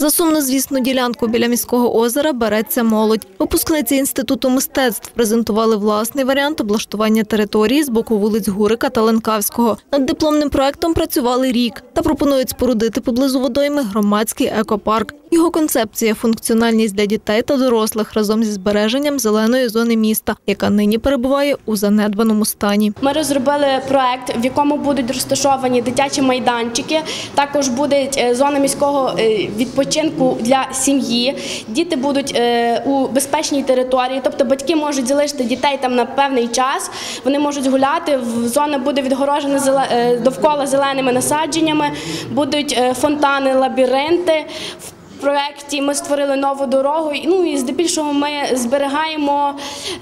За сумнозвісну ділянку біля міського озера береться молодь. Випускниці інституту мистецтв презентували власний варіант облаштування території з боку вулиць Гурика та Ленкавського. Над дипломним проектом працювали рік та пропонують спорудити поблизу водойми громадський екопарк. Його концепція функціональність для дітей та дорослих разом зі збереженням зеленої зони міста, яка нині перебуває у занедбаному стані. Ми розробили проект, в якому будуть розташовані дитячі майданчики. Також буде зона міського е, відпочинку для сім'ї. Діти будуть е, у безпечній території, тобто батьки можуть залишити дітей там на певний час. Вони можуть гуляти. Зона буде відгорожена е, довкола зеленими насадженнями, будуть фонтани, лабіринти. Проєкті ми створили нову дорогу. і, Ну і здебільшого ми зберігаємо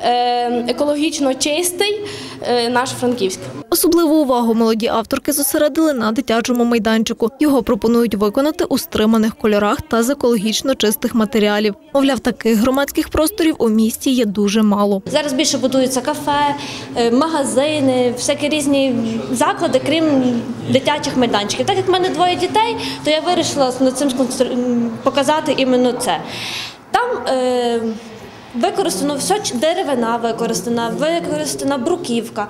е, екологічно чистий е, наш Франківськ. Особливу увагу молоді авторки зосередили на дитячому майданчику. Його пропонують виконати у стриманих кольорах та з екологічно чистих матеріалів. Мовляв, таких громадських просторів у місті є дуже мало. Зараз більше будуються кафе, е, магазини, всякі різні заклади, крім дитячих майданчиків. Так як в мене двоє дітей, то я вирішила над цим показати іменно це. Там е, використано все деревина, використана, використана бруківка.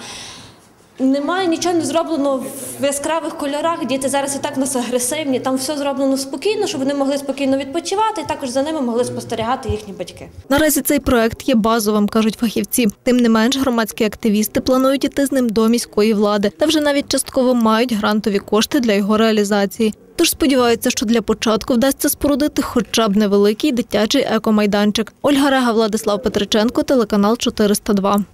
Немає нічого не зроблено в яскравих кольорах. Діти зараз і так нас агресивні. Там все зроблено спокійно, щоб вони могли спокійно відпочивати, і також за ними могли спостерігати їхні батьки. Наразі цей проект є базовим, кажуть фахівці. Тим не менш, громадські активісти планують іти з ним до міської влади та вже навіть частково мають грантові кошти для його реалізації. Тож сподіваються, що для початку вдасться спорудити хоча б невеликий дитячий екомайданчик. Ольга Рега, Владислав Петриченко, телеканал 402.